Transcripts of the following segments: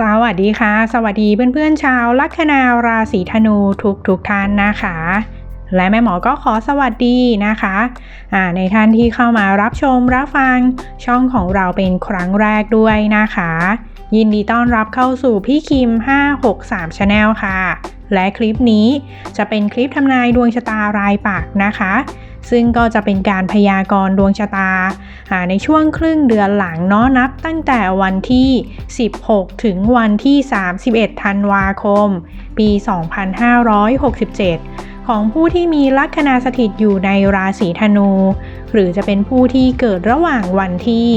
สวัสดีค่ะ สวัสดีเพื่อนๆชาวลัคนาราศีธนูทุกทุกๆท่านนะคะ และแม่หมอก็ขอสวัสดีนะคะอ่าในท่านที่เข้ามารับชมรับฟังช่องของเราเป็นครั้งแรกด้วยนะคะ ยินดีต้อนรับเข้าสู่พี่คิม 563 Channel ค่ะ และคลิปนี้จะเป็นคลิปทำนายดวงชะตารายปักนะคะ ซึ่งก็จะเป็นการพยากรณ์ดวงชะตา ในช่วงครึ่งเดือนหลังเนาะนับตั้งแต่วันที่ 16 ถึงวันที่ 31 ธันวาคม ปี 2567 ของผู้ที่มีลัคนาสถิตอยู่ในราศีธนู หรือจะเป็นผู้ที่เกิดระหว่างวันที่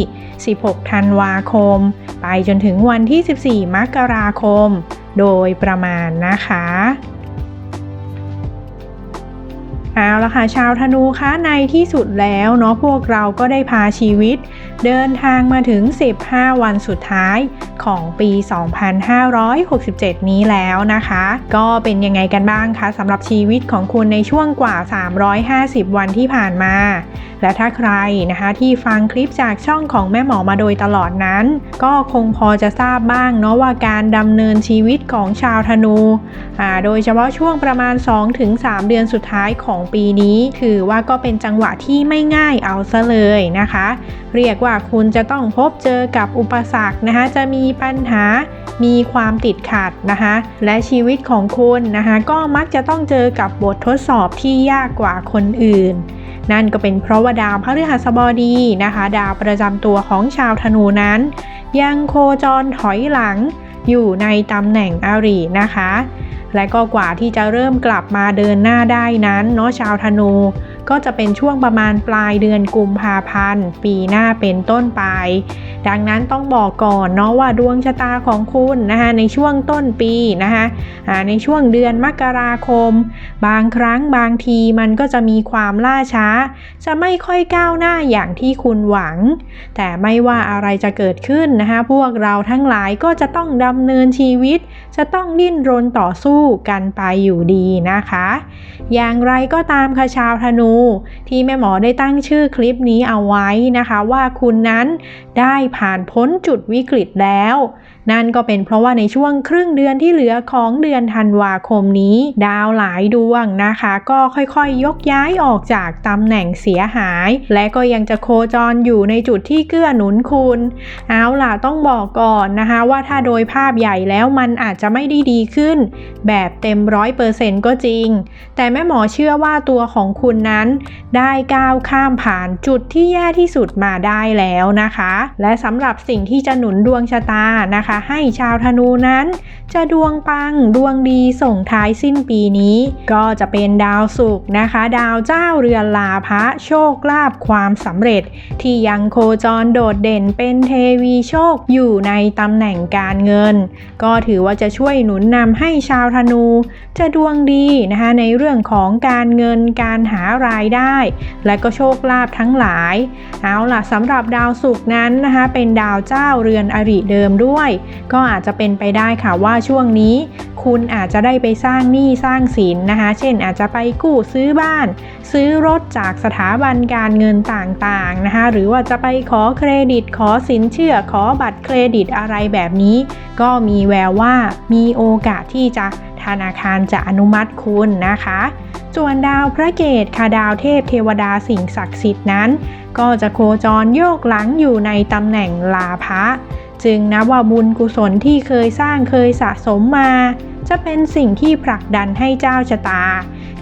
16 ธันวาคม ไปจนถึงวันที่ 14 มกราคม โดยประมาณนะคะ เอาละค่ะชาวธนูคะในที่สุดแล้วเนาะพวกเราก็ได้พาชีวิต เดินทางมาถึง 15 วันสุดท้ายของปี 2567 นี้แล้วนะคะ ก็เป็นยังไงกันบ้างคะสำหรับชีวิตของคุณในช่วงกว่า 350 วันที่ผ่านมา และถ้าใครนะคะที่ฟังคลิปจากช่องของแม่หมอมาโดยตลอดนั้น ก็คงพอจะทราบบ้างเนาะว่าการดำเนินชีวิตของชาวธนูอ่าโดยเฉพาะช่วงประมาณ 2-3 เดือนสุดท้ายของปีนี้ ถือว่าก็เป็นจังหวะที่ไม่ง่ายเอาซะเลยนะคะ เรียกว่าคุณจะต้องพบเจอกับอุปสรรคนะคะ จะมีปัญหา มีความติดขัดนะคะ และชีวิตของคุณนะคะ ก็มักจะต้องเจอกับบททดสอบที่ยากกว่าคนอื่น นั่นก็เป็นเพราะว่าดาวพฤหัสบดีนะคะ ดาวประจำตัวของชาวธนูนั้น ยังโคจรถอยหลังอยู่ในตำแหน่งอารินะคะ และก็กว่าที่จะเริ่มกลับมาเดินหน้าได้นั้นเนาะชาวธนู ก็จะเป็นช่วงประมาณปลายเดือนกุมภาพันธ์ ปีหน้าเป็นต้นไป ดังนั้นต้องบอกก่อนเนาะว่าดวงชะตาของคุณนะคะในช่วงต้นปีนะคะในช่วงเดือนมกราคม บางครั้งบางทีมันก็จะมีความล่าช้า จะไม่ค่อยก้าวหน้าอย่างที่คุณหวัง แต่ไม่ว่าอะไรจะเกิดขึ้นนะคะพวกเราทั้งหลายก็จะต้องดำเนินชีวิต จะต้องดิ้นรนต่อสู้กันไปอยู่ดีนะคะ อย่างไรก็ตามค่ะชาวธนูที่แม่หมอได้ตั้งชื่อคลิปนี้เอาไว้นะคะ ว่าคุณนั้นได้ผ่านพ้นจุดวิกฤตแล้วนั่นก็เป็นเพราะว่าในช่วงครึ่งเดือนที่เหลือของเดือนธันวาคมนี้ ดาวหลายดวงนะคะ ก็ค่อยๆยยกย้ายออกจากตำแหน่งเสียหาย และก็ยังจะโคจรอยู่ในจุดที่เกื้อหนุนคุณเอาล่ะต้องบอกก่อนนะคะว่าถ้าโดยภาพใหญ่แล้วมันอาจจะไม่ได้ดีขึ้น แบบเต็มร้อยเปอร์เซ็นต์ก็จริง แต่แม่หมอเชื่อว่าตัวของคุณนั้น ได้ก้าวข้ามผ่านจุดที่แย่ที่สุดมาได้แล้วนะคะ และสำหรับสิ่งที่จะหนุนดวงชะตานะคะให้ชาวธนูนั้น จะดวงปังดวงดีส่งท้ายสิ้นปีนี้ ก็จะเป็นดาวศุกร์นะคะ ดาวเจ้าเรือนลาภะโชคลาภความสำเร็จ ที่ยังโคจรโดดเด่นเป็นเทวีโชคอยู่ในตำแหน่งการเงิน ก็ถือว่าจะช่วยหนุนนำให้ชาวธนู จะดวงดีนะคะในเรื่องของการเงินการหารายได้ และก็โชคลาภทั้งหลาย เอาล่ะสำหรับดาวศุกร์นั้นนะคะเป็นดาวเจ้าเรือนอริเดิมด้วยก็อาจจะเป็นไปได้ค่ะว่าช่วงนี้ คุณอาจจะได้ไปสร้างหนี้สร้างสินนะคะ เช่นอาจจะไปกู้ซื้อบ้าน ซื้อรถจากสถาบันการเงินต่างๆนะคะหรือว่าจะไปขอเครดิตขอสินเชื่อขอบัตรเครดิตอะไรแบบนี้ ก็มีแววว่ามีโอกาสที่จะธนาคารจะอนุมัติคุณนะคะ ส่วนดาวพระเกตค่ะดาวเทพเทวดาสิ่งศักดิ์สิทธิ์นั้น ก็จะโคจรโยกหลังอยู่ในตำแหน่งลาภะ จึงนับว่าบุญกุศลที่เคยสร้างเคยสะสมมา จะเป็นสิ่งที่ผลักดันให้เจ้าชะตา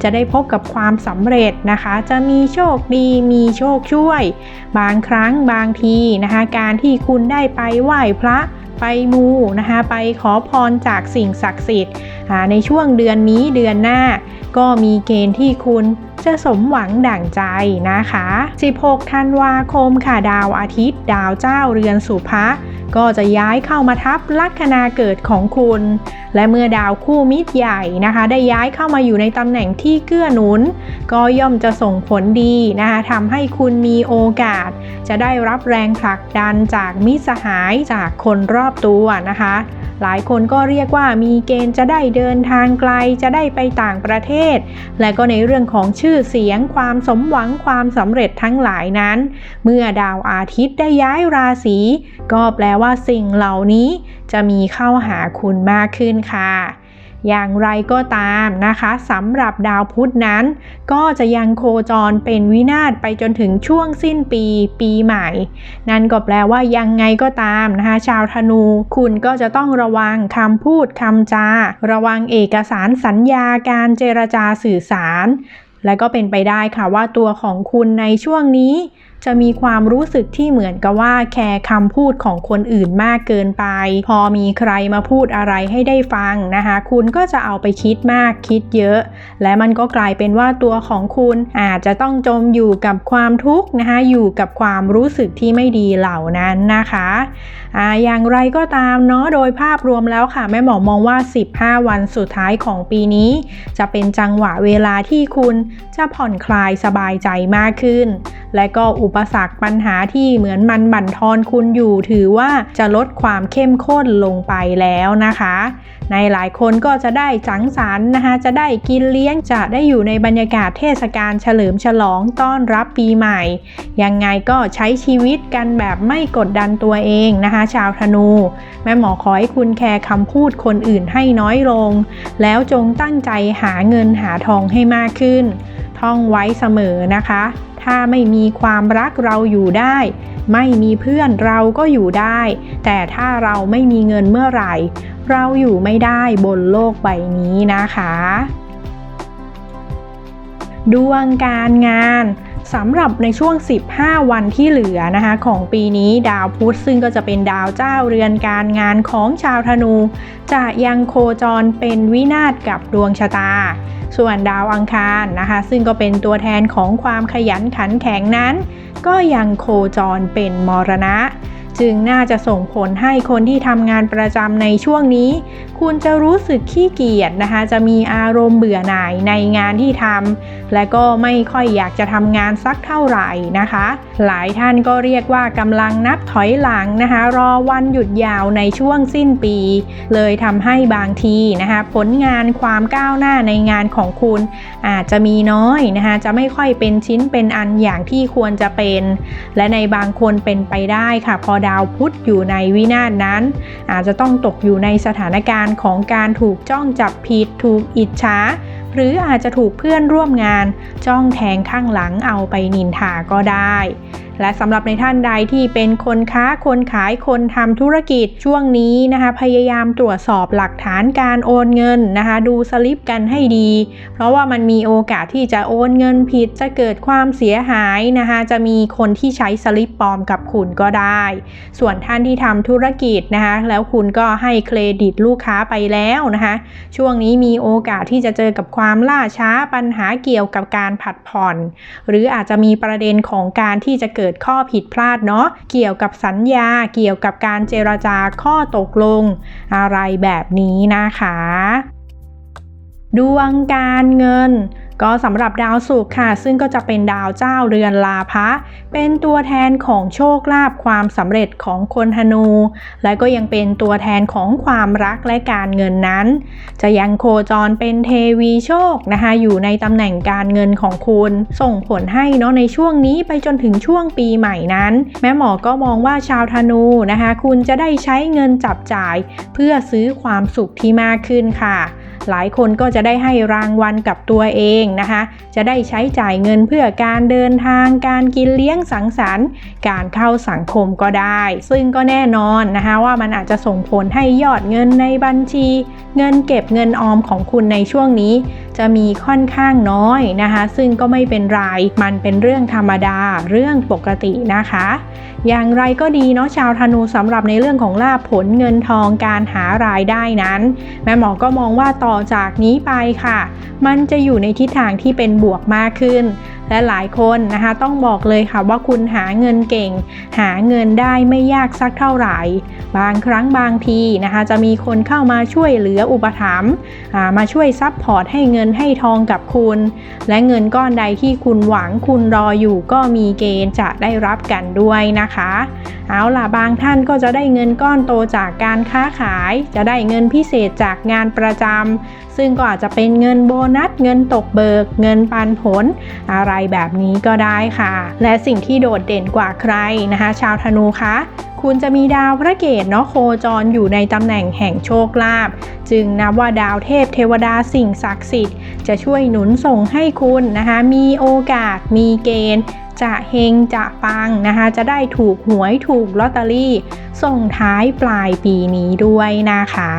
จะได้พบกับความสำเร็จนะคะ จะมีโชคดีมีโชคช่วย บางครั้งบางทีนะคะ การที่คุณได้ไปไหว้พระไปมูนะคะไปขอพรจากสิ่งศักดิ์สิทธิ์ในช่วงเดือนนี้เดือนหน้า ก็มีเกณฑ์ที่คุณจะสมหวังดั่งใจนะคะ 16 ธันวาคมค่ะดาวอาทิตย์ ดาวเจ้าเรือนสุภะ ก็จะย้ายเข้ามาทับลัคนาเกิดของคุณ และเมื่อดาวคู่มิตรใหญ่นะคะ ได้ย้ายเข้ามาอยู่ในตำแหน่งที่เกื้อหนุน ก็ย่อมจะส่งผลดีนะคะทำให้คุณมีโอกาส จะได้รับแรงผลักดันจากมิตรสหายจากคนรอบตัวนะคะหลายคนก็เรียกว่ามีเกณฑ์จะได้เดินทางไกลจะได้ไปต่างประเทศ และก็ในเรื่องของชื่อเสียงความสมหวังความสำเร็จทั้งหลายนั้น เมื่อดาวอาทิตย์ได้ย้ายราศีก็แปลว่าสิ่งเหล่านี้จะมีเข้าหาคุณมากขึ้นค่ะ อย่างไรก็ตามนะคะสำหรับดาวพุธนั้น ก็จะยังโคจรเป็นวินาศไปจนถึงช่วงสิ้นปีปีใหม่ นั่นก็แปลว่ายังไงก็ตามนะคะชาวธนูคุณก็จะต้องระวังคำพูดคำจา ระวังเอกสารสัญญาการเจรจาสื่อสาร และก็เป็นไปได้ค่ะว่าตัวของคุณในช่วงนี้ จะมีความรู้สึกที่เหมือนกับว่าแคร์คำพูดของคนอื่นมากเกินไป พอมีใครมาพูดอะไรให้ได้ฟังนะคะ คุณก็จะเอาไปคิดมากคิดเยอะ และมันก็กลายเป็นว่าตัวของคุณอาจจะต้องจมอยู่กับความทุกข์นะคะอยู่กับความรู้สึกที่ไม่ดีเหล่านั้นนะคะอ่าอย่างไรก็ตามเนาะโดยภาพรวมแล้วค่ะแม่หมอมองว่า 15 วันสุดท้ายของปีนี้ จะเป็นจังหวะเวลาที่คุณจะผ่อนคลายสบายใจมากขึ้น และก็อุปสรรคปัญหาที่เหมือนมันบั่นทอนคุณอยู่ถือว่าจะลดความเข้มข้นลงไปแล้วนะคะ ในหลายคนก็จะได้จังสรรค์นะคะ จะได้กินเลี้ยงจะได้อยู่ในบรรยากาศเทศกาลเฉลิมฉลองต้อนรับปีใหม่ ยังไงก็ใช้ชีวิตกันแบบไม่กดดันตัวเองนะคะ ชาวธนู แม่หมอขอให้คุณแคร์คำพูดคนอื่นให้น้อยลง แล้วจงตั้งใจหาเงินหาทองให้มากขึ้น ท่องไว้เสมอนะคะ ถ้าไม่มีความรักเราอยู่ได้ ไม่มีเพื่อนเราก็อยู่ได้ แต่ถ้าเราไม่มีเงินเมื่อไหร่ เราอยู่ไม่ได้บนโลกใบนี้นะคะ ดวงการงานสำหรับในช่วง 15 วันที่เหลือนะคะของปีนี้ดาวพุธซึ่งก็จะเป็นดาวเจ้าเรือนการงานของชาวธนู จะยังโคจรเป็นวินาศกับดวงชะตา ส่วนดาวอังคารนะคะ ซึ่งก็เป็นตัวแทนของความขยันขันแข็งนั้น ก็ยังโคจรเป็นมรณะ จึงน่าจะส่งผลให้คนที่ทำงานประจำในช่วงนี้ คุณจะรู้สึกขี้เกียจนะคะ จะมีอารมณ์เบื่อหน่ายในงานที่ทำและก็ไม่ค่อยอยากจะทำงานสักเท่าไหร่นะคะ หลายท่านก็เรียกว่ากำลังนับถอยหลังนะคะ รอวันหยุดยาวในช่วงสิ้นปี เลยทำให้บางทีนะคะ ผลงานความก้าวหน้าในงานของคุณ อาจจะมีน้อยนะคะจะไม่ค่อยเป็นชิ้นเป็นอันอย่างที่ควรจะเป็น และในบางคนเป็นไปได้ค่ะ พอดาวพุธอยู่ในวินาศนั้น อาจจะต้องตกอยู่ในสถานการณ์ของการถูกจ้องจับผิด ถูกอิจฉา หรืออาจจะถูกเพื่อนร่วมงาน จ้องแทงข้างหลังเอาไปนินทาก็ได้ และสำหรับในท่านใดที่เป็นคนค้าคนขายคนทำธุรกิจช่วงนี้นะคะ พยายามตรวจสอบหลักฐานการโอนเงินนะคะ ดูสลิปกันให้ดี เพราะว่ามันมีโอกาสที่จะโอนเงินผิดจะเกิดความเสียหายนะคะ จะมีคนที่ใช้สลิปปลอมกับคุณก็ได้ ส่วนท่านที่ทำธุรกิจนะคะ แล้วคุณก็ให้เครดิตลูกค้าไปแล้วนะคะ ช่วงนี้มีโอกาสที่จะเจอกับความความล่าช้าปัญหาเกี่ยวกับการผัดผ่อน หรืออาจจะมีประเด็นของการที่จะเกิดข้อผิดพลาดเนาะเกี่ยวกับสัญญา เกี่ยวกับการเจรจาข้อตกลง อะไรแบบนี้นะคะ ดวงการเงิน ก็สำหรับดาวศุกร์ค่ะ ซึ่งก็จะเป็นดาวเจ้าเรือนลาภะเป็นตัวแทนของโชคลาภความสำเร็จของคนธนู และก็ยังเป็นตัวแทนของความรักและการเงินนั้น จะยังโคจรเป็นเทวีโชคนะคะอยู่ในตำแหน่งการเงินของคุณ ส่งผลให้เนาะในช่วงนี้ไปจนถึงช่วงปีใหม่นั้น แม่หมอก็มองว่าชาวธนูนะคะ คุณจะได้ใช้เงินจับจ่าย เพื่อซื้อความสุขที่มากขึ้นค่ะ หลายคนก็จะได้ให้รางวัลกับตัวเองนะคะ จะได้ใช้จ่ายเงินเพื่อการเดินทาง การกินเลี้ยงสังสรรค์ การเข้าสังคมก็ได้ ซึ่งก็แน่นอนนะคะว่ามันอาจจะส่งผลให้ยอดเงินในบัญชี เงินเก็บเงินออมของคุณในช่วงนี้จะมีค่อนข้างน้อยนะคะ ซึ่งก็ไม่เป็นไรมันเป็นเรื่องธรรมดาเรื่องปกตินะคะ อย่างไรก็ดีเนาะชาวธนูสำหรับในเรื่องของลาภผลเงินทองการหารายได้นั้น แม่หมอก็มองว่าต่อจากนี้ไปค่ะ มันจะอยู่ในทิศทางที่เป็นบวกมากขึ้น และหลายคนนะคะต้องบอกเลยค่ะว่าคุณหาเงินเก่ง หาเงินได้ไม่ยากสักเท่าไหร่ บางครั้งบางทีนะคะจะมีคนเข้ามาช่วยเหลืออุปถัมภ์มาช่วยซับพอร์ตให้เงินให้ทองกับคุณ และเงินก้อนใดที่คุณหวังคุณรออยู่ก็มีเกณฑ์จะได้รับกันด้วยนะคะ เอาล่ะบางท่านก็จะได้เงินก้อนโตจากการค้าขาย จะได้เงินพิเศษจากงานประจำซึ่งก็อาจจะเป็นเงินโบนัสเงินตกเบิก เงินปันผล อะไรแบบนี้ก็ได้ค่ะ และสิ่งที่โดดเด่นกว่าใครนะคะ ชาวธนูคะคุณจะมีดาวพระเกตเนาะโคจรอยู่ในตำแหน่งแห่งโชคลาภจึงนับว่าดาวเทพเทวดาสิ่งศักดิ์สิทธิ์จะช่วยหนุนส่งให้คุณนะคะ มีโอกาสมีเกณฑ์จะเฮงจะปังนะคะ จะได้ถูกหวยถูกลอตเตอรี่ ส่งท้ายปลายปีนี้ด้วยนะคะ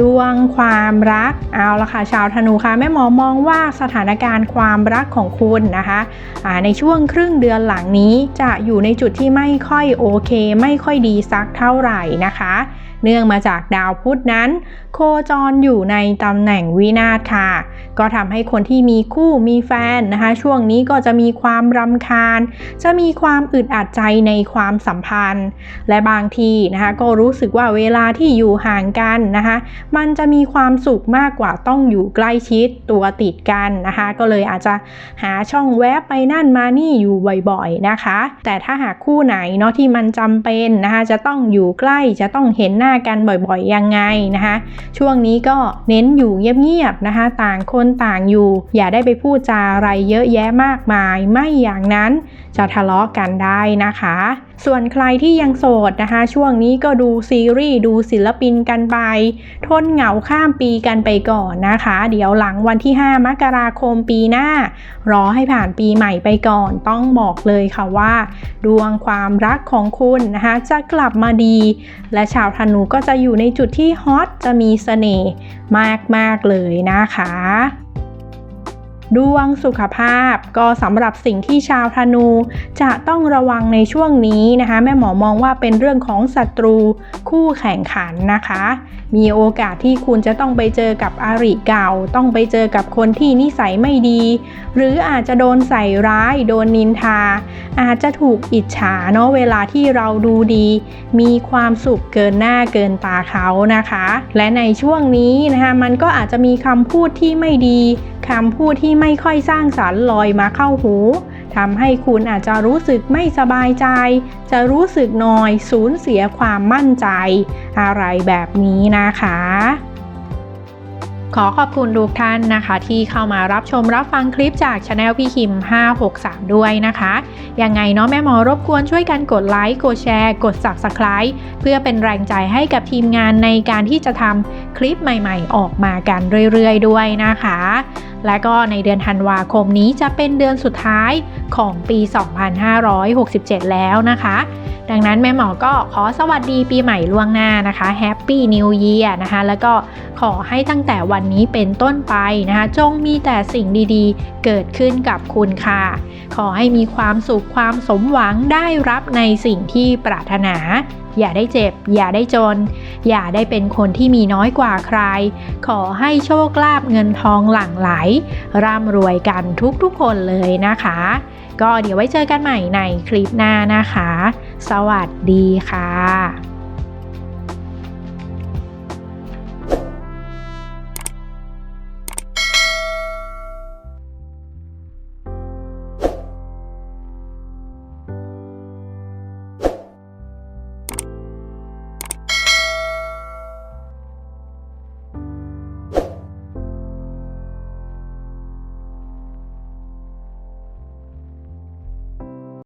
ดวงความรักเอาละค่ะชาวธนูคะแม่หมอมองว่าสถานการณ์ความรักของคุณนะคะในช่วงครึ่งเดือนหลังนี้จะอยู่ในจุดที่ไม่ค่อยโอเค ไม่ค่อยดีสักเท่าไหร่นะคะ เนื่องมาจากดาวพุธนั้น โคจรอยู่ในตำแหน่งวินาศค่ะ ก็ทำให้คนที่มีคู่มีแฟนนะคะ ช่วงนี้ก็จะมีความรำคาญ จะมีความอึดอัดใจในความสัมพันธ์ และบางทีนะคะก็รู้สึกว่าเวลาที่อยู่ห่างกันนะคะ มันจะมีความสุขมากกว่าต้องอยู่ใกล้ชิดตัวติดกันนะคะ ก็เลยอาจจะหาช่องแวบไปนั่นมานี่อยู่บ่อยๆนะคะ แต่ถ้าหากคู่ไหนเนาะที่มันจำเป็นนะคะจะต้องอยู่ใกล้จะต้องเห็นหน้ากันบ่อยๆ ยังไงนะคะ ช่วงนี้ก็เน้นอยู่เงียบๆนะคะ ต่างคนต่างอยู่ อย่าได้ไปพูดจาอะไรเยอะแยะมากมาย ไม่อย่างนั้นจะทะเลาะกันได้นะคะ ส่วนใครที่ยังโสดนะคะ ช่วงนี้ก็ดูซีรีส์ดูศิลปินกันไป ทนเหงาข้ามปีกันไปก่อนนะคะ เดี๋ยวหลังวันที่ 5 มกราคมปีหน้า รอให้ผ่านปีใหม่ไปก่อน ต้องบอกเลยค่ะว่า ดวงความรักของคุณนะคะ จะกลับมาดี และชาวธนูก็จะอยู่ในจุดที่ฮอตจะมีเสน่ห์มาก ๆ เลยนะคะ ดวงสุขภาพก็สำหรับสิ่งที่ชาวธนู จะต้องระวังในช่วงนี้นะคะ แม่หมอมองว่าเป็นเรื่องของศัตรูคู่แข่งขันนะคะ มีโอกาสที่คุณจะต้องไปเจอกับอาริเก่า ต้องไปเจอกับคนที่นิสัยไม่ดี หรืออาจจะโดนใส่ร้ายโดนนินทา อาจจะถูกอิจฉาเนาะเวลาที่เราดูดี มีความสุขเกินหน้าเกินตาเขานะคะ และในช่วงนี้นะคะมันก็อาจจะมีคำพูดที่ไม่ดี คำพูดที่ไม่ค่อยสร้างสรรค์ลอยมาเข้าหูทำให้คุณอาจจะรู้สึกไม่สบายใจ จะรู้สึกนอยสูญเสียความมั่นใจ อะไรแบบนี้นะคะ ขอขอบคุณทุกท่านนะคะ ที่เข้ามารับชมรับฟังคลิปจากช anel พี่คิม 563 ด้วยนะคะ ยังไงเนาะแม่หมอรบกวนช่วยกันกดไลค์กดแชร์ กด Subscribe เพื่อเป็นแรงใจให้กับทีมงานในการที่จะทำคลิปใหม่ ๆ ออกมากันเรื่อยๆ ด้วยนะคะ และก็ในเดือนธันวาคมนี้จะเป็นเดือนสุดท้ายของปี 2567 แล้วนะคะ ดังนั้นแม่หมอก็ขอสวัสดีปีใหม่ล่วงหน้านะคะแฮปปี้นิวเยียร์นะคะ แล้วก็ขอให้ตั้งแต่วันนี้เป็นต้นไปนะคะ จงมีแต่สิ่งดีๆ เกิดขึ้นกับคุณค่ะ ขอให้มีความสุขความสมหวังได้รับในสิ่งที่ปรารถนา อย่าได้เจ็บ อย่าได้จน อย่าได้เป็นคนที่มีน้อยกว่าใคร ขอให้โชคลาภเงินทองหลั่งไหล ร่ำรวยกันทุกๆคนเลยนะคะ ก็เดี๋ยวไว้เจอกันใหม่ในคลิปหน้านะคะ สวัสดีค่ะ